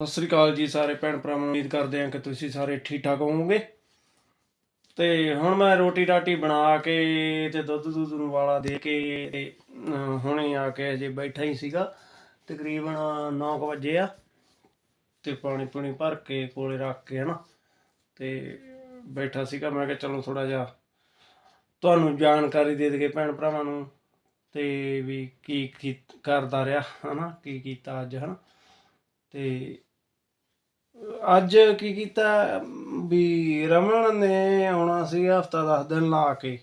ਸਤਿ ਸ੍ਰੀ ਅਕਾਲ ਜੀ ਸਾਰੇ ਭੈਣ ਭਰਾਵਾਂ ਨੂੰ ਉਮੀਦ ਕਰਦੇ ਹਾਂ ਕਿ ਤੁਸੀਂ ਸਾਰੇ ਠੀਕ ਠਾਕ ਹੋਵੋਗੇ। ਤੇ ਹੁਣ ਮੈਂ ਰੋਟੀ ਰਾਟੀ ਬਣਾ ਕੇ ਤੇ ਦੁੱਧ ਦੁੱਧ ਨੂੰ ਵਾਲਾ ਦੇ ਕੇ ਤੇ ਹੁਣੇ ਆ ਕੇ ਅਜੇ ਬੈਠਾ ਹੀ ਸੀਗਾ। ਤਕਰੀਬਨ 9 ਵਜੇ ਆ ਤੇ ਪਾਣੀ ਪੂਣੀ ਭਰ ਕੇ ਕੋਲੇ ਰੱਖ ਕੇ ਹਨਾ, ਤੇ ਬੈਠਾ ਸੀਗਾ। ਮੈਂ ਕਿਹਾ ਚਲੋ ਥੋੜਾ ਜਿਹਾ ਤੁਹਾਨੂੰ ਜਾਣਕਾਰੀ ਦੇ ਦਈਏ ਭੈਣ ਭਰਾਵਾਂ ਨੂੰ ਤੇ ਵੀ ਕੀ ਕੀ ਕਰਦਾ ਰਿਹਾ ਹਨਾ, ਕੀ ਕੀਤਾ ਅੱਜ ਹਨਾ। ਤੇ ਅੱਜ ਕੀ ਕੀਤਾ? ਵੀ ਰਮਨ ਨੇ ਆਉਣਾ ਸੀ ਹਫਤਾ 10 ਦਿਨ ਲਾ ਕੇ।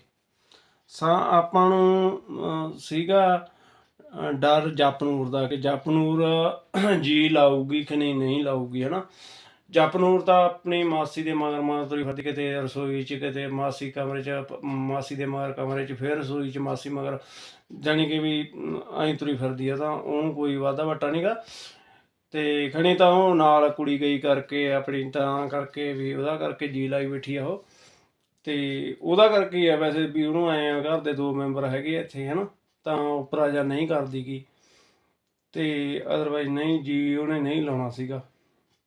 ਸਾ ਆਪਾਂ ਨੂੰ ਸੀਗਾ ਡਰ ਜਪਨੂਰ ਦਾ ਕਿ ਜਪਨੂਰ ਜੀ ਲਾਊਗੀ ਕਿ ਨਹੀਂ ਨਹੀਂ ਲਾਊਗੀ, ਹਨਾ? ਜਪਨੂਰ ਤਾਂ ਆਪਣੀ ਮਾਸੀ ਦੇ ਮਗਰ ਮਗਰ ਤੁਰੀ ਫਿਰਦੀ ਕਿਤੇ ਰਸੋਈ 'ਚ ਕਿਤੇ ਮਾਸੀ ਕਮਰੇ 'ਚ, ਮਾਸੀ ਦੇ ਮਗਰ ਕਮਰੇ 'ਚ ਫਿਰ ਰਸੋਈ 'ਚ ਮਾਸੀ ਮਗਰ ਜਾਣੀ ਕਿ ਵੀ ਐਂ ਤੁਰੀ ਫਿਰਦੀ ਆ ਤਾਂ ਉਹਨੂੰ ਕੋਈ ਵਾਧਾ ਵਟਾ ਨਹੀਂਗਾ ਤੇ ਖਣੀ ਤਾਂ ਉਹ ਨਾਲ ਕੁੜੀ ਗਈ ਕਰਕੇ ਆਪਣੀ ਤਾਂ ਕਰਕੇ ਵੀ ਉਹਦਾ ਕਰਕੇ ਜੀ ਲਾਈ ਬੈਠੀ ਆ ਉਹ। ਤੇ ਉਹਦਾ ਕਰਕੇ ਹੀ ਆ ਵੈਸੇ ਵੀ ਉਹਨੂੰ ਆਏ ਆ ਘਰ ਦੇ ਦੋ ਮੈਂਬਰ ਹੈਗੇ ਆ ਇੱਥੇ, ਹਨਾ? ਤਾਂ ਉੱਪਰ ਜਾਂ ਨਹੀਂ ਕਰਦੀ ਗੀ ਤੇ ਅਦਰਵਾਈਜ਼ ਨਹੀਂ, ਜੀ ਉਹਨੇ ਨਹੀਂ ਲਾਉਣਾ ਸੀਗਾ।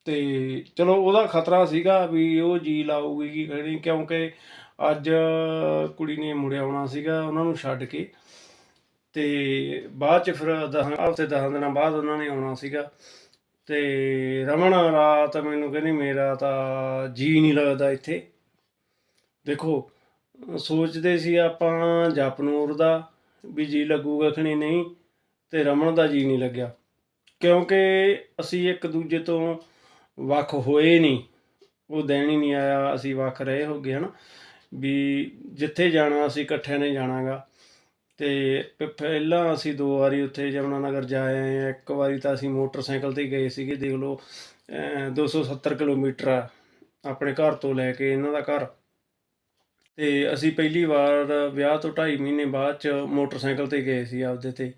ਤੇ ਚਲੋ ਉਹਦਾ ਖਤਰਾ ਸੀਗਾ ਵੀ ਉਹ ਜੀ ਲਾਊਗੀ ਕੀ ਕਹਿਣੀ ਕਿਉਂਕਿ ਅੱਜ ਕੁੜੀ ਨੇ ਮੁੜਿਆ ਆਉਣਾ ਸੀਗਾ, ਉਹਨਾਂ ਨੂੰ ਛੱਡ ਕੇ। ਤੇ ਬਾਅਦ ਚ ਫਿਰ ਦਸ, ਹਫ਼ਤੇ ਦਸ ਦਿਨਾਂ ਬਾਅਦ ਉਹਨਾਂ ਨੇ ਆਉਣਾ ਸੀਗਾ। ਤੇ ਰਮਨ ਰਾਤ ਮੈਨੂੰ ਕਹਿੰਦੀ ਮੇਰਾ ਤਾਂ ਜੀ ਨਹੀਂ ਲੱਗਦਾ ਇੱਥੇ। ਦੇਖੋ, ਸੋਚਦੇ ਸੀ ਆਪਾਂ ਜਪਨੂਰ ਦਾ ਵੀ ਜੀ ਲੱਗੂਗਾ ਕਿ ਨਹੀਂ ਤੇ ਰਮਨ ਦਾ ਜੀ ਨਹੀਂ ਲੱਗਿਆ। ਕਿਉਂਕਿ ਅਸੀਂ ਇੱਕ ਦੂਜੇ ਤੋਂ ਵੱਖ ਹੋਏ ਨਹੀਂ। ਉਹ ਦਿਨ ਹੀ ਨਹੀਂ ਆਇਆ, ਅਸੀਂ ਵੱਖ ਰਹੇ ਹੋਗੇ ਹਨ? ਵੀ ਜਿੱਥੇ ਜਾਣਾ, ਅਸੀਂ ਇਕੱਠਿਆਂ ਨੇ ਜਾਣਾਗਾ। ਤੇ ਪ- ਪਹਿਲਾਂ ਅਸੀਂ ਦੋ ਵਾਰੀ ਉੱਥੇ ਯਮੁਨਾ ਨਗਰ ਜਾ ਆਏ ਹਾਂ। ਇੱਕ ਵਾਰੀ ਤਾਂ ਅਸੀਂ ਮੋਟਰਸਾਈਕਲ ਤੇ ਗਏ ਸੀਗੇ, ਦੇਖ ਲਓ, ਅਹ 270 ਕਿਲੋਮੀਟਰ ਆ ਆਪਣੇ ਘਰ ਤੋਂ ਲੈ ਕੇ ਇਹਨਾਂ ਦਾ ਘਰ। ਤੇ ਅਸੀਂ ਪਹਿਲੀ ਵਾਰ ਵਿਆਹ ਤੋਂ 2.5 ਮਹੀਨੇ ਬਾਅਦ ਚ ਮੋਟਰਸਾਈਕਲ ਤੇ ਗਏ ਸੀ ਆਪਦੇ ਤੇ।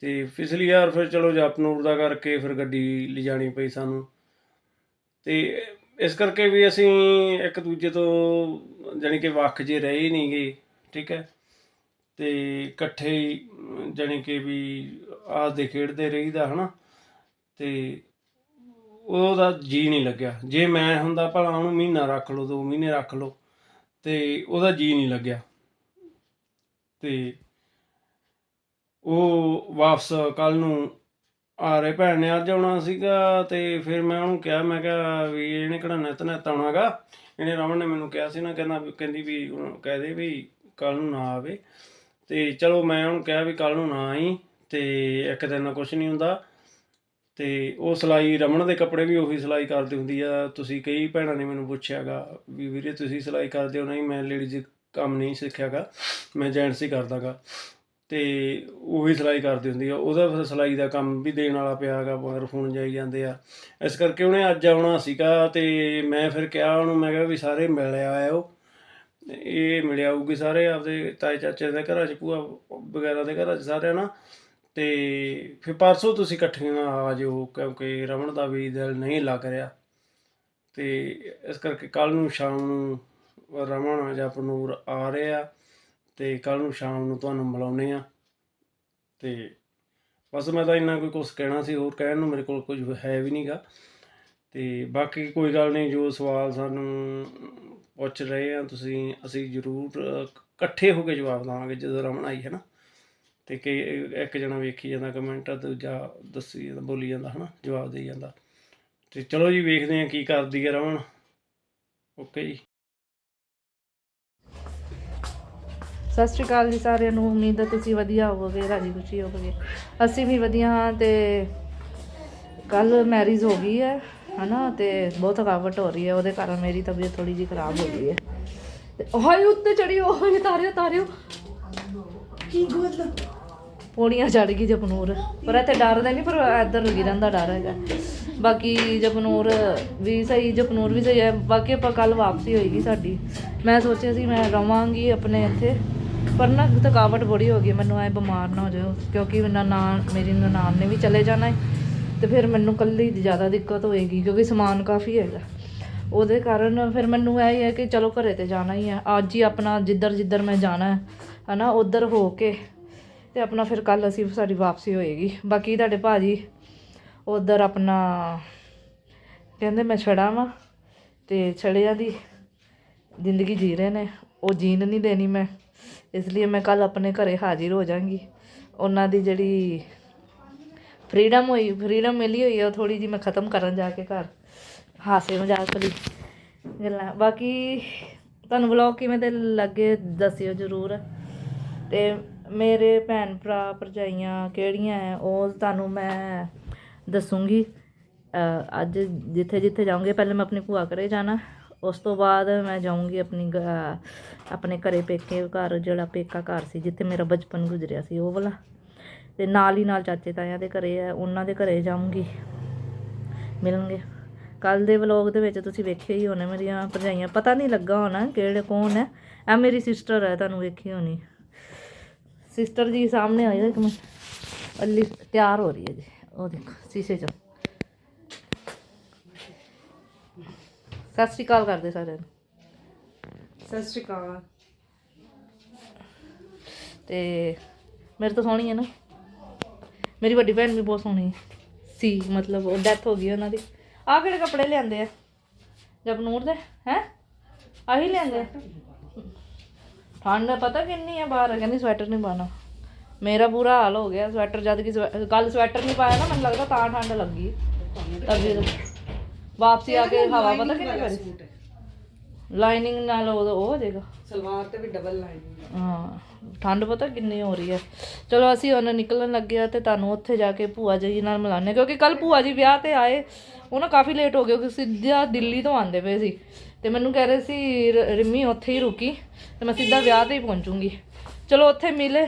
ਤੇ ਪਿਛਲੀ ਵਾਰ ਫਿਰ ਚਲੋ ਜਪਨੂਰ ਦਾ ਕਰਕੇ ਫਿਰ ਗੱਡੀ ਲਿਜਾਣੀ ਪਈ ਸਾਨੂੰ। ਤੇ ਇਸ ਕਰਕੇ ਵੀ ਅਸੀਂ ਇੱਕ ਦੂਜੇ ਤੋਂ ਜਾਣੀ ਕਿ ਵੱਖ ਜੇ ਰਹੇ ਨਹੀਂ ਗਏ ਠੀਕ ਹੈ। ਤੇ ਇਕੱਠੇ ਹੀ, ਜਾਣੀ ਕਿ ਵੀ ਆਸਦੇ ਖੇਡਦੇ ਰਹੀਦਾ, ਹਨਾ? ਅਤੇ ਉਹਦਾ ਜੀ ਨਹੀਂ ਲੱਗਿਆ। ਜੇ ਮੈਂ ਹੁੰਦਾ, ਭਲਾ ਉਹਨੂੰ ਮਹੀਨਾ ਰੱਖ ਲਓ, ਦੋ ਮਹੀਨੇ ਰੱਖ ਲਓ, ਤੇ ਉਹਦਾ ਜੀ ਨਹੀਂ ਲੱਗਿਆ। ਤੇ ਉਹ ਵਾਪਸ ਕੱਲ ਨੂੰ ਆ ਰਹੇ ਭੈਣ ਨੇ, ਅੱਜ ਆਉਣਾ ਸੀਗਾ, ਤੇ ਫਿਰ ਮੈਂ ਉਹਨੂੰ ਕਿਹਾ, ਮੈਂ ਕਿਹਾ ਵੀ ਇਹਨੇ ਕਿਹੜਾ ਨਿਤ ਨਿਤ ਆਉਣਾਗਾ। ਇਹਨੇ ਰਮਨ ਨੇ ਮੈਨੂੰ ਕਿਹਾ ਸੀ ਨਾ, ਕਹਿੰਦਾ ਕਹਿੰਦੀ ਵੀ, ਉਹਨੂੰ ਕਹਿ ਦੇ ਵੀ ਕੱਲ ਨੂੰ ਨਾ ਆਵੇ। ਤੇ ਚਲੋ ਮੈਂ ਉਹਨੂੰ ਕਿਹਾ ਵੀ ਕੱਲ ਨੂੰ ਨਾ ਆਈ ਤੇ ਇੱਕ ਦਿਨ ਨਾਲ ਕੁਝ ਨਹੀਂ ਹੁੰਦਾ। ਤੇ ਉਹ ਸਿਲਾਈ ਰਮਣ ਦੇ ਕੱਪੜੇ ਵੀ ਉਹੀ ਸਿਲਾਈ ਕਰਦੀ ਹੁੰਦੀ ਆ। ਤੁਸੀਂ ਕਈ ਭੈਣਾਂ ਨੇ ਮੈਨੂੰ ਪੁੱਛਿਆਗਾ ਵੀ ਵੀਰੇ ਤੁਸੀਂ ਸਿਲਾਈ ਕਰਦੇ ਹੋ? ਨਹੀਂ, ਮੈਂ ਲੇਡੀਜ਼ ਕੰਮ ਨਹੀਂ ਸਿੱਖਿਆਗਾ, ਮੈਂ ਜੈਂਟਸ ਹੀ ਕਰਦਾਗਾ। ਤੇ ਉਹੀ ਸਿਲਾਈ ਕਰਦੀ ਹੁੰਦੀ ਆ। ਉਹਦਾ ਫਿਰ ਸਿਲਾਈ ਦਾ ਕੰਮ ਵੀ ਦੇਣ ਵਾਲਾ ਪਿਆਗਾ ਮਗਰ ਫੋਨ ਜਾਈ ਜਾਂਦੇ ਆ। ਇਸ ਕਰਕੇ ਉਹਨੇ ਅੱਜ ਆਉਣਾ ਸੀਗਾ ਤੇ ਮੈਂ ਫਿਰ ਕਿਹਾ ਉਹਨੂੰ, ਮੈਂ ਕਿਹਾ ਵੀ ਸਾਰੇ ਮਿਲ ਆਇਓ। ਇਹ ਮਿਲਿਆ ਹੋਊਗੀ ਸਾਰੇ ਆਪਦੇ ਤਾਏ ਚਾਚੇ ਦੇ ਘਰਾਂ 'ਚ, ਭੂਆ ਵਗੈਰਾ ਦੇ ਘਰਾਂ 'ਚ ਸਾਰਿਆਂ ਨਾਲ। ਤੇ ਫਿਰ ਪਰਸੋਂ ਤੁਸੀਂ ਇਕੱਠੀਆਂ ਆ ਜਿਓ ਕਿਉਂਕਿ ਰਮਨ ਦਾ ਵੀ ਦਿਲ ਨਹੀਂ ਲੱਗ ਰਿਹਾ। ਤੇ ਇਸ ਕਰਕੇ ਕੱਲ ਨੂੰ ਸ਼ਾਮ ਨੂੰ ਰਮਨ ਜਾਂ ਪਨੂਰ ਆ ਰਹੇ ਆ, ਤੇ ਕੱਲ ਨੂੰ ਸ਼ਾਮ ਨੂੰ ਤੁਹਾਨੂੰ ਮਿਲਾਉਨੇ ਆ। ਤੇ ਬਸ ਮੈਂ ਤਾਂ ਇੰਨਾ ਕੋਈ ਕੁਝ ਕਹਿਣਾ ਸੀ, ਹੋਰ ਕਹਿਣ ਨੂੰ ਮੇਰੇ ਕੋਲ ਕੁਝ ਹੈ ਵੀ ਨਹੀਂਗਾ ਤੇ ਬਾਕੀ ਕੋਈ ਗੱਲ ਨਹੀਂ, ਜੋ ਸਵਾਲ ਸਾਨੂੰ ਪੁੱਛ ਰਹੇ ਆ, ਤੁਸੀਂ, ਅਸੀਂ ਜ਼ਰੂਰ ਇਕੱਠੇ ਹੋ ਕੇ ਜਵਾਬ ਦੇਵਾਂਗੇ ਜਦੋਂ ਰਮਨ ਆਈ, ਹੈ ਨਾ? ਤੇ ਕਈ ਇੱਕ ਜਣਾ ਵੇਖੀ ਜਾਂਦਾ ਕਮੈਂਟ ਦੂਜਾ ਦੱਸੀ ਜਾਂਦਾ, ਬੋਲੀ ਜਾਂਦਾ ਹਨਾ ਜਵਾਬ ਦੇਈ ਜਾਂਦਾ। ਤੇ ਚਲੋ ਜੀ, ਵੇਖਦੇ ਆ ਕੀ ਕਰਦੀ ਹੈ ਰਮਣ ਓਕੇ ਜੀ। ਸਤਿ ਸ਼੍ਰੀ ਅਕਾਲ ਜੀ ਸਾਰਿਆਂ ਨੂੰ। ਉਮੀਦ ਹੈ ਤੁਸੀਂ ਵਧੀਆ ਹੋਵੋਗੇ, ਰਾਜੀ ਖੁਸ਼ੀ ਹੋਵੋਗੇ। ਅਸੀਂ ਵੀ ਵਧੀਆ ਹਾਂ ਤੇ ਕੱਲ ਮੈਰਿਜ ਹੋ ਗਈ ਹੈ। ਹਨਾ ਤੇ ਬਹੁਤ ਥਕਾਵਟ ਹੋ ਰਹੀ ਹੈ ਉਹਦੇ ਕਾਰਨ ਮੇਰੀ ਤਬੀਅਤ ਥੋੜੀ ਜਿਹੀ ਖਰਾਬ ਹੋ ਗਈ ਹੈ। ਤੇ ਹਾਏ ਉੱਤੇ ਚੜੀ ਹੋਏ ਤਾਰਿਓ ਤਾਰਿਓ। ਕੀ ਗੱਲ ਪੌੜੀਆਂ ਚੜ ਗਈ ਜਪਨੂਰ। ਪਰ ਇੱਥੇ ਡਰਦਾ ਨਹੀਂ ਪਰ ਇੱਧਰ ਗਿਰਨ ਦਾ ਡਰ ਹੈਗਾ। ਬਾਕੀ ਜਪਨੂਰ ਵੀ ਸਹੀ ਜਪਨੂਰ ਵੀ ਸਹੀ ਹੈ। ਬਾਕੀ ਆਪਾਂ ਕੱਲ ਵਾਪਸੀ ਹੋਏਗੀ ਸਾਡੀ। ਮੈਂ ਸੋਚਿਆ ਸੀ ਮੈਂ ਰਵਾਂਗੀ ਆਪਣੇ ਇੱਥੇ। ਪਰ ਨਾ ਥਕਾਵਟ ਬੜੀ ਹੋ ਗਈ ਮੈਨੂੰ ਐ ਬਿਮਾਰ ਨਾ ਹੋ ਜਾਓ ਕਿਉਂਕਿ ਨਨਾਣ ਮੇਰੀ ਨਨਾਣ ਨੇ ਵੀ ਚਲੇ ਜਾਣਾ ਹੈ। ਤੇ ਫਿਰ ਮੈਨੂੰ ਕੱਲੀ ਦੀ ਜ਼ਿਆਦਾ ਦਿੱਕਤ ਹੋਏਗੀ ਕਿਉਂਕਿ ਸਮਾਨ ਕਾਫੀ ਹੈਗਾ। ਉਹਦੇ ਕਾਰਨ ਫਿਰ ਮੈਨੂੰ ਇਹ ਹੀ ਹੈ ਕਿ ਚਲੋ ਘਰੇ ਤੇ ਜਾਣਾ ਹੀ ਹੈ। ਅੱਜ ਹੀ ਆਪਣਾ ਜਿੱਧਰ ਜਿੱਧਰ ਮੈਂ ਜਾਣਾ ਹੈ, ਹਨਾ, ਉਧਰ ਹੋ ਕੇ ਤੇ ਆਪਣਾ ਫਿਰ ਕੱਲ ਅਸੀਂ ਸਾਡੀ ਵਾਪਸੀ ਹੋਏਗੀ। ਬਾਕੀ ਤੁਹਾਡੇ ਭਾਜੀ ਉਧਰ ਆਪਣਾ ਕਹਿੰਦੇ ਮੈਂ ਛੜਾ ਵਾਂ ਤੇ ਛੜਿਆਂ ਦੀ ਜ਼ਿੰਦਗੀ ਜੀ ਰਹੇ ਨੇ। ਉਹ ਜੀਣ ਨਹੀਂ ਦੇਣੀ ਮੈਂ, ਇਸ ਲਈ ਮੈਂ ਕੱਲ ਆਪਣੇ ਘਰੇ ਹਾਜ਼ਰ ਹੋ ਜਾਾਂਗੀ। ਉਹਨਾਂ ਦੀ ਜਿਹੜੀ ਫਰੀडम ਹੋਈ, ਫਰੀडम ਮਿਲੀ ਹੋਈ ਆ ਥੋੜੀ ਜੀ ਮੈਂ ਖਤਮ ਕਰਨ ਜਾ ਕੇ ਘਰ। ਹਾਸੇ ਮਜ਼ਾਕ ਵਾਲੀ ਗੱਲਾਂ। ਬਾਕੀ ਤੁਹਾਨੂੰ ਵਲੌਗ ਕਿਵੇਂ ਦੇ ਲੱਗੇ ਦੱਸਿਓ ਜਰੂਰ। ਤੇ ਮੇਰੇ ਭੈਣ ਭਰਾ ਭਰਜਾਈਆਂ ਕਿਹੜੀਆਂ ਹੈ, ਉਹ ਤੁਹਾਨੂੰ ਮੈਂ ਦੱਸੂਗੀ। ਅੱਜ ਜਿੱਥੇ ਜਿੱਥੇ ਜਾਉਂਗੇ ਪਹਿਲੇ ਮੈਂ ਆਪਣੀ ਭੂਆ ਘਰੇ ਜਾਣਾ। ਉਸ ਤੋਂ ਬਾਅਦ ਮੈਂ ਜਾਊਂਗੀ ਆਪਣੀ ਆਪਣੇ ਘਰੇ ਪੇਕੇ ਘਰ, ਜਿਹੜਾ ਪੇਕਾ ਘਰ ਸੀ, ਜਿੱਥੇ ਮੇਰਾ ਬਚਪਨ ਗੁਜ਼ਰਿਆ ਸੀ, ਉਹ ਵਾਲਾ। ਤੇ ਨਾਲ ਹੀ ਨਾਲ ਚਾਚੇ ਤਾਇਆਂ ਦੇ ਘਰੇ ਹੈ ਉਹਨਾਂ ਦੇ ਘਰੇ ਜਾਊਂਗੀ। ਮਿਲਣਗੇ। ਕੱਲ ਦੇ ਵਲੌਗ ਦੇ ਵਿੱਚ ਤੁਸੀਂ ਵੇਖਿਆ ਹੀ ਹੋਣਾ ਮੇਰੀਆਂ ਭਰਜਾਈਆਂ। ਪਤਾ ਨਹੀਂ ਲੱਗਾ ਹੋਣਾ ਕਿਹੜੇ ਕੌਣ ਹੈ। ਆ ਮੇਰੀ ਸਿਸਟਰ ਹੈ ਤੁਹਾਨੂੰ ਵੇਖੀ ਹੋਣੀ। ਸਿਸਟਰ ਜੀ ਸਾਹਮਣੇ ਆਈ ਇੱਕ ਮਿੰਟ। ਅੱਲੀ ਤਿਆਰ ਹੋ ਰਹੀ ਹੈ ਜੀ। ਉਹ ਦੇਖੋ ਸ਼ੀਸ਼ੇ 'ਚ। ਸਤਿ ਸ਼੍ਰੀ ਅਕਾਲ ਕਰਦੇ ਸਾਰਿਆਂ ਨੂੰ। ਸਤਿ ਸ਼੍ਰੀ ਅਕਾਲ। ਤੇ ਮੇਰੇ ਤੋਂ ਸੋਹਣੀ ਹੈ ਨਾ? ਮੇਰੀ ਵੱਡੀ ਭੈਣ ਵੀ ਬਹੁਤ ਸੋਹਣੀ ਸੀ ਮਤਲਬ ਉਹ ਡੈਥ ਹੋ ਗਈ ਉਹਨਾਂ ਦੀ। ਆਹ ਕਿਹੜੇ ਕੱਪੜੇ ਲਿਆਂਦੇ ਆ? ਜਪਨੂਰ ਦੇ ਹੈ? ਆਹੀ ਲਿਆਂਦੇ ਆ? ਠੰਡ ਪਤਾ ਕਿੰਨੀ ਆ ਬਾਹਰ ਕਹਿੰਦੀ ਸਵੈਟਰ ਨਹੀਂ ਪਾਣਾ ਮੇਰਾ ਬੁਰਾ ਹਾਲ ਹੋ ਗਿਆ ਸਵੈਟਰ ਜਦ ਕਿ ਕੱਲ ਸਵੈਟਰ ਨਹੀਂ ਪਾਇਆ ਨਾ ਮੈਨੂੰ ਲੱਗਦਾ ਤਾਂ ਠੰਡ ਲੱਗੀ। ਤਬੀ ਵਾਪਸੀ ਆ ਕੇ ਹਵਾ ਪਤਾ ਕਿੰਨੀ ਕਰੀ ਲਾਈਨਿੰਗ ਨਾਲ ਉਹ ਉਹ ਹੋ ਜਾਏਗਾ ਸਲਵਾਰ ਤੇ ਵੀ ਡਬਲ ਲਾਈਨ ਹਾਂ। ਠੰਡ ਪਤਾ ਕਿੰਨੀ ਹੋ ਰਹੀ ਹੈ। ਚਲੋ ਅਸੀਂ ਹੁਣ ਨਿਕਲਣ ਲੱਗੇ ਆ ਤੇ ਤੁਹਾਨੂੰ ਉੱਥੇ ਜਾ ਕੇ ਭੂਆ ਜੀ ਨਾਲ ਮਿਲਾਨੇ ਕਿਉਂਕਿ ਕੱਲ ਭੂਆ ਜੀ ਵਿਆਹ ਤੇ ਆਏ। ਉਹ ਨਾ ਕਾਫੀ ਲੇਟ ਹੋ ਗਏ ਕਿਉਂਕਿ ਸਿੱਧਾ ਦਿੱਲੀ ਤੋਂ ਆਂਦੇ ਪਏ ਸੀ। ਤੇ ਮੈਨੂੰ ਕਹਿ ਰਹੇ ਸੀ ਰ- ਰਿੰਮੀ ਉੱਥੇ ਹੀ ਰੁਕੀ ਤੇ ਮੈਂ ਸਿੱਧਾ ਵਿਆਹ ਤੇ ਹੀ ਪਹੁੰਚੂੰਗੀ। ਚਲੋ ਉੱਥੇ ਮਿਲੇ।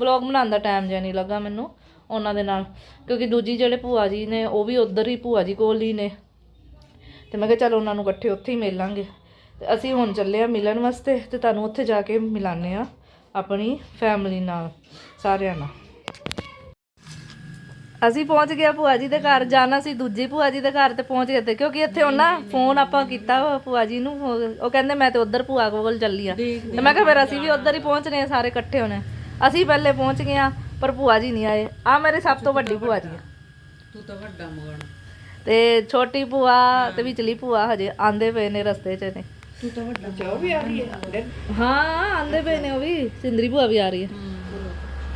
ਵਲੌਗ ਬਣਾਉਣ ਦਾ ਟਾਈਮ ਜਿਹਾ ਨਹੀਂ ਲੱਗਾ ਮੈਨੂੰ ਉਹਨਾਂ ਦੇ ਨਾਲ ਕਿਉਂਕਿ ਦੂਜੀ ਜਿਹੜੇ ਭੂਆ ਜੀ ਨੇ ਉਹ ਵੀ ਉਧਰ ਹੀ ਭੂਆ ਜੀ ਕੋਲ ਹੀ ਨੇ। ਤੇ ਮੈਂ ਕਿਹਾ ਚਲ ਉਹਨਾਂ ਨੂੰ ਇਕੱਠੇ ਉੱਥੇ ਹੀ ਮਿਲ ਲਾਂਗੇ ਤੇ ਅਸੀਂ ਹੁਣ ਚੱਲੇ ਆ ਮਿਲਣ ਵਾਸਤੇ ਤੇ ਤੁਹਾਨੂੰ ਉੱਥੇ ਜਾ ਕੇ ਮਿਲਾਨੇ ਆ ਆਪਣੀ ਫੈਮਿਲੀ ਨਾਲ ਸਾਰਿਆਂ ਨਾਲ। ਅਸੀਂ ਪਹੁੰਚ ਗਏ ਭੂਆ ਜੀ ਦੇ ਘਰ ਜਾਣਾ ਸੀ ਦੂਜੀ ਭੂਆ ਜੀ ਦੇ ਘਰ ਤੇ ਪਹੁੰਚ ਗਏ ਤੇ ਕਿਉਂਕਿ ਇੱਥੇ ਉਹਨਾਂ ਫੋਨ ਆਪਾਂ ਕੀਤਾ ਭੂਆ ਜੀ ਨੂੰ ਉਹ ਕਹਿੰਦੇ ਮੈਂ ਤੇ ਉਧਰ ਭੂਆ ਕੋਲ ਚੱਲੀ ਆ ਤੇ ਮੈਂ ਕਿਹਾ ਫਿਰ ਅਸੀਂ ਵੀ ਉਧਰ ਹੀ ਪਹੁੰਚਨੇ ਆ ਸਾਰੇ ਇਕੱਠੇ ਹੋਣੇ। ਅਸੀਂ ਪਹਿਲੇ ਪਹੁੰਚ ਗਏ ਆ ਪਰ ਭੂਆ ਜੀ ਨਹੀਂ ਆਏ। ਆ ਮੇਰੇ ਸਭ ਤੋਂ ਵੱਡੀ ਭੂਆ ਜੀ ਆ। ਤੂੰ ਤਾਂ ਵੱਡਾ ਮਗਣ। ਤੇ ਛੋਟੀ ਭੂਆ ਤੇ ਵਿਚਲੀ ਭੂਆ ਹਜੇ ਆਂਦੇ ਪਏ ਨੇ ਰਸਤੇ 'ਚ ਨੇ। ਤੂੰ ਤਾਂ ਵੱਡਾ ਚਾਹ ਵੀ ਆ ਰਹੀ ਹੈ। ਹਾਂ ਆਂਦੇ ਪਏ ਨੇ ਉਹ ਵੀ। ਸਿੰਦਰੀ ਭੂਆ ਵੀ ਆ ਰਹੀ ਹੈ।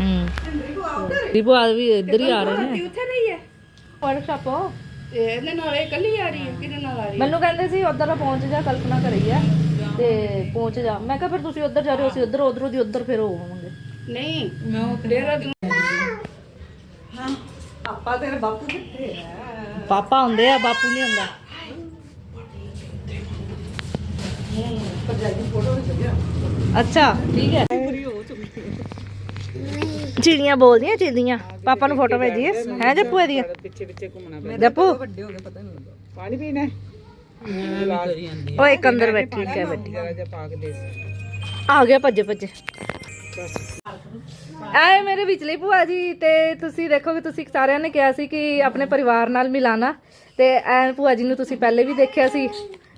ਹੂੰ ਸਿੰਦਰੀ ਭੂਆ ਵੀ ਇੱਧਰ ਹੀ ਆ ਰਹੇ ਨੇ। ਉੱਥੇ ਨਹੀਂ ਹੈ? ਵਰਕਸ਼ਾਪ ਤੇ ਇਹਦੇ ਨਾਲ ਇਹ ਇਕੱਲੀ ਆ ਰਹੀ ਹੈ ਕਿਹਦੇ ਨਾਲ ਆ ਰਹੀ ਮੈਨੂੰ ਕਹਿੰਦੇ ਸੀ ਉਧਰ ਪਹੁੰਚ ਜਾ ਕਲਪਨਾ ਕਰੀ ਆ ਤੇ ਪਹੁੰਚ ਜਾ। ਮੈਂ ਕਿਹਾ ਫਿਰ ਤੁਸੀਂ ਉਧਰ ਜਾ ਰਹੇ ਹੋ ਅਸੀਂ ਉਧਰ ਉਧਰੋਂ ਦੀ ਉਧਰ ਫਿਰ ਹੋਵਾਂਗੇ। ਨਹੀਂ ਮੈਂ ਉਹ ਡੇਰਾ ਹਾਂ। ਪਾਪਾ ਤੇਰੇ ਬਾਪੂ ਕਿੱਥੇ ਹੈ ਪਾਪਾ ਹੁੰਦੇ ਆ ਬਾਪੂ ਨਹੀਂ ਹੁੰਦਾ ਭਰਜਾਈ ਫੋਟੋ ਵਿੱਚ ਗਿਆ ਅੱਛਾ। ਠੀਕ ਹੈ। ਚਿੜੀਆਂ ਬੋਲਦੀਆਂ ਚਿੜੀਆਂ। ਪਾਪਾ ਨੂੰ ਫੋਟੋ ਭੇਜੀਏ। ਹੈ ਜੱਪੂ ਇਹਦੀਆਂ? ਪਿੱਛੇ ਪਿੱਛੇ ਘੁੰਮਣਾ ਜੱਪੂ? ਵੱਡੇ ਹੋ ਗਏ ਪਤਾ ਨਹੀਂ ਲੱਗਾ ਪਾਣੀ ਪੀਣਾ ਉਹ ਇੱਕ ਅੰਦਰ ਬੈਠੀ ਹੈ ਬੈਠੀ। ਆ ਗਿਆ ਭੱਜੇ ਭੱਜੇ। ਆਏ ਮੇਰੇ ਵਿਚਲੀ ਭੂਆ ਜੀ ਤੇ ਤੁਸੀਂ ਦੇਖੋ ਕਿ ਤੁਸੀਂ ਸਾਰਿਆਂ ਨੇ ਕਿਹਾ ਸੀ ਕਿ ਆਪਣੇ ਪਰਿਵਾਰ ਨਾਲ ਮਿਲਾਣਾ ਤੇ ਐ ਭੂਆ ਜੀ ਨੂੰ ਤੁਸੀਂ ਪਹਿਲੇ ਵੀ ਦੇਖਿਆ ਸੀ।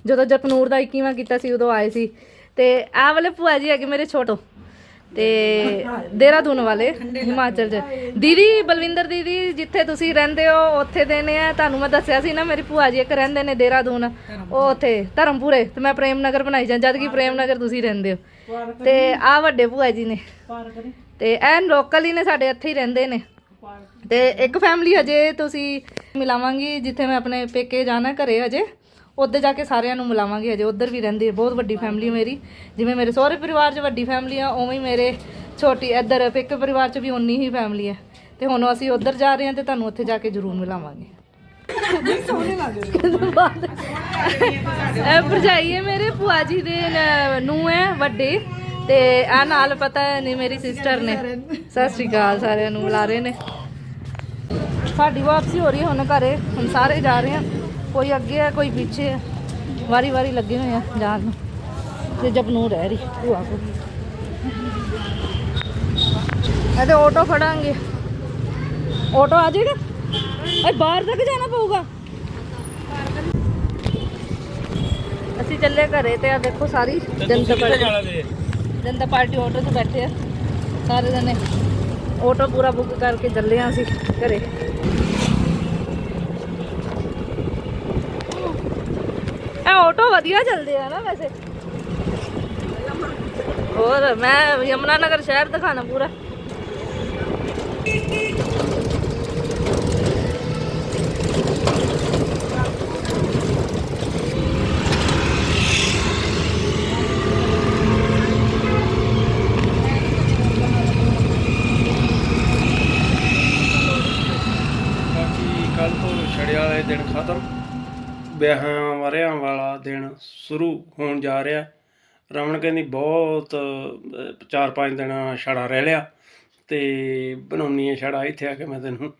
ਜਦੋਂ ਜਪਨੂਰ ਦਾ 21ਵਾਂ ਕੀਤਾ ਸੀ, ਉਦੋਂ ਆਏ ਸੀ। ਤੇ ਆਹ ਵਾਲੇ ਭੂਆ ਜੀ ਹੈਗੇ ਮੇਰੇ ਛੋਟੋ। ਤੇ ਦੇਹਰਾਦੂਨ ਵਾਲੇ, ਹਿਮਾਚਲ ਚ ਦੀਦੀ, ਬਲਵਿੰਦਰ ਦੀਦੀ, ਜਿੱਥੇ ਤੁਸੀਂ ਰਹਿੰਦੇ ਹੋ, ਉੱਥੇ ਦੇ ਨੇ ਆ। ਤੁਹਾਨੂੰ ਮੈਂ ਦੱਸਿਆ ਸੀ ਨਾ, ਮੇਰੀ ਭੂਆ ਜੀ ਇੱਕ ਰਹਿੰਦੇ ਨੇ ਦੇਹਰਾਦੂਨ। ਉਹ ਉੱਥੇ, ਧਰਮਪੁਰੇ। ਤੇ ਮੈਂ ਪ੍ਰੇਮ ਨਗਰ ਬਣਾਈ ਜਾਂ, ਜਦ ਕਿ ਪ੍ਰੇਮ ਨਗਰ ਤੁਸੀਂ ਰਹਿੰਦੇ ਹੋ। ਤੇ ਆ ਵੱਡੇ ਭੂਆ ਜੀ ਨੇ। ਤੇ ਐਨ ਲੋਕਲ ਹੀ ਨੇ, ਸਾਡੇ ਇੱਥੇ ਹੀ ਰਹਿੰਦੇ ਨੇ। ਤੇ ਇੱਕ ਫੈਮਿਲੀ ਹਜੇ ਤੁਸੀਂ ਮਿਲਾਵਾਂਗੀ, ਜਿੱਥੇ ਮੈਂ ਆਪਣੇ ਪੇਕੇ ਜਾਣਾ ਘਰੇ ਹਜੇ। ਉੱਧਰ ਜਾ ਕੇ ਸਾਰਿਆਂ ਨੂੰ ਮਿਲਾਵਾਂਗੇ ਹਜੇ, ਉੱਧਰ ਵੀ ਰਹਿੰਦੀ ਹੈ ਬਹੁਤ ਵੱਡੀ ਫੈਮਿਲੀ ਮੇਰੀ। ਜਿਵੇਂ ਮੇਰੇ ਸਹੁਰੇ ਪਰਿਵਾਰ 'ਚ ਵੱਡੀ ਫੈਮਿਲੀ ਆ, ਉਵੇਂ ਹੀ ਮੇਰੇ ਛੋਟੀ ਇੱਧਰ ਪੇਕੇ ਪਰਿਵਾਰ 'ਚ ਵੀ ਉਨੀ ਹੀ ਫੈਮਿਲੀ ਹੈ। ਤੇ ਹੁਣ ਅਸੀਂ ਉੱਧਰ ਜਾ ਰਹੇ ਹਾਂ ਤੇ ਤੁਹਾਨੂੰ ਉੱਥੇ ਜਾ ਕੇ ਜ਼ਰੂਰ ਮਿਲਾਵਾਂਗੇ। ਇਹ ਭਰਜਾਈ ਹੈ ਮੇਰੇ, ਭੂਆ ਜੀ ਦੇ ਨੂੰ ਹੈ, ਵੱਡੇ। ਤੇ ਆ ਨਾਲ ਪਤਾ ਨਹੀਂ ਮੇਰੀ ਸਿਸਟਰ ਨੇ। ਸਤਿ ਸ਼੍ਰੀ ਅਕਾਲ, ਸਾਰਿਆਂ ਨੂੰ ਬੁਲਾ ਰਹੇ ਨੇ। ਸਾਡੀ ਵਾਪਸੀ ਹੋ ਰਹੀ ਹੈ ਹੁਣ ਘਰੇ, ਹੁਣ ਸਾਰੇ ਜਾ ਰਹੇ ਆ ਕੋਈ ਅੱਗੇ ਹੈ ਕੋਈ ਪਿੱਛੇ ਹੈ। ਵਾਰੀ ਵਾਰੀ ਲੱਗੇ ਹੋਏ ਆ ਜਾਣ ਨੂੰ। ਤੇ ਜਪਨੂਰ ਰਹਿ ਰਹੀ ਭੂਆ ਕੋਲ। ਇਹਦੇ ਆਟੋ ਫੜਾਂਗੇ। ਆਟੋ ਆ ਜਾਏਗਾ? ਇਹ ਬਾਹਰ ਤੱਕ ਜਾਣਾ ਪਊਗਾ। ਅਸੀਂ ਚੱਲੇ ਘਰੇ ਤੇ ਆ ਦੇਖੋ ਸਾਰੀ Janata party. Janata party auto 'ਚ ਬੈਠੇ ਆ। ਸਾਰੇ ਜਣੇ ਆਟੋ ਪੂਰਾ ਬੁੱਕ ਕਰਕੇ ਚੱਲੇ ਆ ਅਸੀਂ ਘਰੇ। ਇਹ ਆਟੋ ਵਧੀਆ ਚੱਲਦੇ ਆ ਨਾ ਵੈਸੇ। ਹੋਰ, ਮੈਂ ਯਮੁਨਾ ਨਗਰ ਸ਼ਹਿਰ ਦਿਖਾਣਾ ਪੂਰਾ। ਬਾਕੀ ਕੱਲ ਤੋਂ ਛੜਿਆ ਵਾਲੇ ਦਿਨ ਖਤਮ। ਵਿਆਹਾਂ ਵਰਿਆਂ ਵਾਲਾ ਦਿਨ ਸ਼ੁਰੂ ਹੋਣ ਜਾ ਰਿਹਾ। ਰਮਨ ਕਹਿੰਦੀ, ਬਹੁਤ ਚਾਰ ਪੰਜ ਦਿਨ ਛੜਾ ਰਹਿ ਲਿਆ ਤੇ ਬਣਾਉਣੀ ਹੈ ਛੜਾ, ਇੱਥੇ ਆ ਕੇ ਮੈਂ ਤੈਨੂੰ